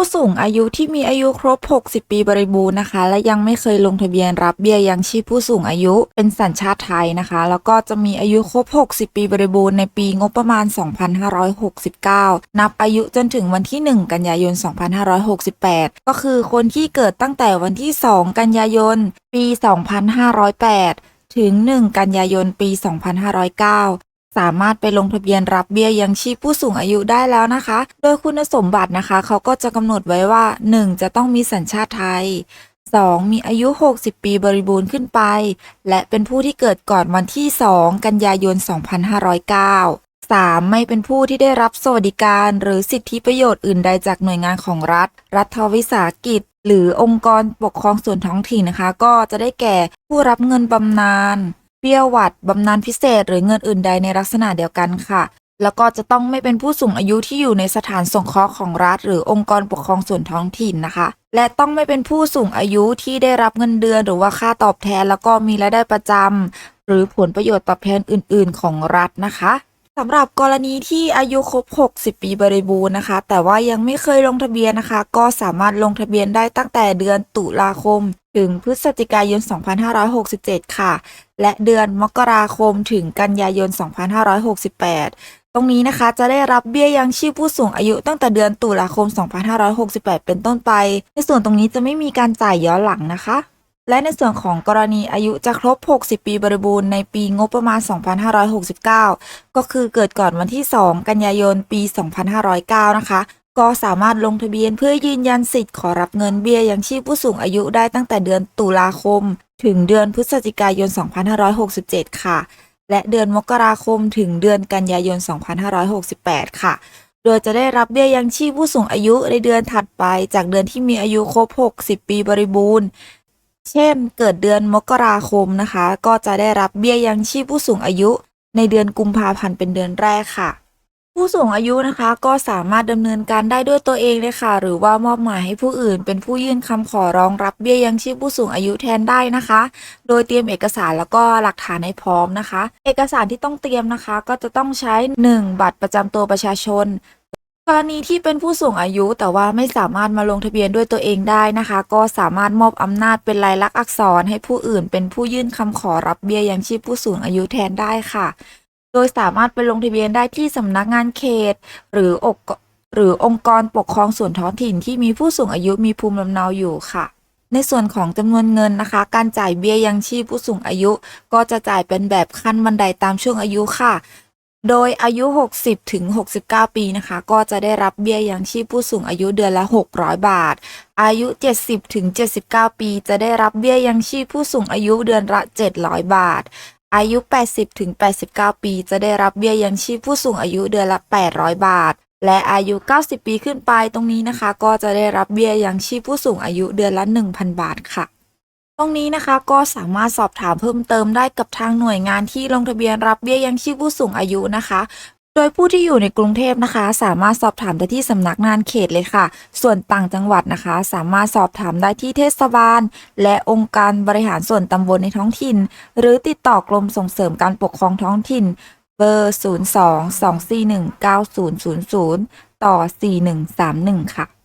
ผู้สูงอายุที่มีอายุครบ 60 ปีบริบูรณ์นะคะ และยังไม่เคยลงทะเบียนรับเบี้ยยังชีพผู้สูงอายุเป็นสัญชาติไทยนะคะ แล้วก็จะมีอายุครบ 60 ปีบริบูรณ์ในปีงบประมาณ 2569 นับอายุจนถึงวันที่ 1 กันยายน 2568 ก็คือคนที่เกิดตั้งแต่วันที่ 2 กันยายน ปี 2508 ถึง 1 กันยายน ปี 2509 สามารถไปลงทะเบียนรับเบี้ยยังชีพผู้สูงอายุได้แล้วนะคะ โดยคุณสมบัตินะคะ เขาก็จะกำหนดไว้ว่า 1. จะต้องมีสัญชาติไทย 2. มีอายุ 60 ปีบริบูรณ์ขึ้นไป และเป็นผู้ที่เกิดก่อนวันที่ 2 กันยายน 2509 3. ไม่เป็นผู้ที่ได้รับสวัสดิการหรือสิทธิประโยชน์อื่นใดจากหน่วยงานของรัฐ รัฐวิสาหกิจ หรือองค์กรปกครองส่วนท้องถิ่นนะคะ ก็จะได้แก่ผู้รับเงินบำนาญ เบี้ยหวัดบำนาญพิเศษ หรือเงินอื่นใดในลักษณะเดียวกันค่ะ แล้วก็จะต้องไม่เป็นผู้สูงอายุที่อยู่ในสถานสงเคราะห์ของรัฐ หรือองค์กรปกครองส่วนท้องถิ่นนะคะ และต้องไม่เป็นผู้สูงอายุที่ได้รับเงินเดือน หรือว่าค่าตอบแทน แล้วก็มีรายได้ประจำหรือผลประโยชน์ตอบแทนอื่น ๆ ของรัฐนะคะสำหรับกรณีที่อายุครบ 60 ปีบริบูรณ์นะคะ แต่ว่ายังไม่เคยลงทะเบียนนะคะ ก็สามารถลงทะเบียนได้ตั้งแต่เดือนตุลาคม ถึงพฤศจิกายน 2567 ค่ะ และเดือนมกราคมถึงกันยายน 2568 ตรงนี้นะคะจะได้รับเบี้ยยังชีพผู้สูงอายุตั้งแต่เดือนตุลาคม 2568 เป็นต้นไป ในส่วนตรงนี้จะไม่มีการจ่ายย้อนหลังนะคะ และในส่วนของกรณีอายุจะครบ 60 ปีบริบูรณ์ในปีงบประมาณ 2569 ก็คือเกิดก่อนวันที่ 2 กันยายน ปี 2509 นะคะ ก็สามารถลงทะเบียนเพื่อยืนยันสิทธิ์ขอรับเงินเบี้ยยังชีพผู้สูงอายุได้ตั้งแต่เดือนตุลาคม ถึงเดือนพฤศจิกายน 2567 ค่ะ และเดือนมกราคมถึงเดือนกันยายน 2568 ค่ะ โดยจะได้รับเบี้ยยังชีพผู้สูงอายุในเดือนถัดไป จากเดือนที่มีอายุครบ 60 ปีบริบูรณ์ เช่น เกิดเดือนมกราคมนะคะ ก็จะได้รับเบี้ยยังชีพผู้สูงอายุ ในเดือนกุมภาพันธ์เป็นเดือนแรกค่ะ ผู้สูงอายุนะคะก็สามารถดำเนินการได้ด้วยตัวเองเลยค่ะ หรือว่ามอบหมายให้ผู้อื่น เป็นผู้ยื่นคำขอร้องรับเบี้ยยังชีพผู้สูงอายุแทนได้นะคะ โดยเตรียมเอกสารแล้วก็หลักฐานให้พร้อมนะคะ เอกสารที่ต้องเตรียมนะคะ ก็จะต้องใช้ 1. บัตรประจำตัวประชาชน กรณีที่เป็นผู้สูงอายุแต่ว่าไม่สามารถมาลงทะเบียนด้วยตัวเองได้นะคะ ก็สามารถมอบอำนาจเป็นลายลักษณ์อักษร ให้ผู้อื่น เป็นผู้ยื่นคำขอรับเบี้ยยังชีพผู้สูงอายุแทนได้ค่ะ โดยสามารถไปลงทะเบียนได้ที่สำนักงานเขต หรืออกหรือองค์กรปกครองส่วนท้องถิ่นที่มีผู้สูงอายุมีภูมิลำเนาอยู่ค่ะ ในส่วนของจำนวนเงินนะคะ การจ่ายเบี้ยยังชีพผู้สูงอายุ ก็จะจ่ายเป็นแบบขั้นบันไดตามช่วงอายุค่ะ โดยอายุ 60 ถึง 69 ปีนะคะ ก็จะได้รับเบี้ยยังชีพผู้สูงอายุเดือนละ 600 บาท อายุ 70 ถึง 79 ปี จะได้รับเบี้ยยังชีพผู้สูงอายุเดือนละ 700 บาท อายุ 80ถึง89 ปี จะได้รับเบี้ยยังชีพผู้สูงอายุเดือนละ 800 บาท และอายุ 90 ปีขึ้นไปตรงนี้นะคะ ก็จะได้รับเบี้ยยังชีพผู้สูงอายุเดือนละ 1,000 บาทค่ะ ตรงนี้นะคะก็สามารถสอบถามเพิ่มเติมได้กับทางหน่วยงานที่ลงทะเบียนรับเบี้ยยังชีพผู้สูงอายุนะคะ ดยผู้ที่อยู่ในกรุงเทพนะคะ สามารถสอบถามได้ที่สำนักงานเขตเลยค่ะ ส่วนต่างจังหวัดนะคะ สามารถสอบถามได้ที่เทศบาล และองค์การบริหารส่วนตำบลในท้องถิ่น หรือติดต่อกรมส่งเสริมการปกครองท้องถิ่น เบอร์ 02 241 9000 ต่อ 4131 ค่ะ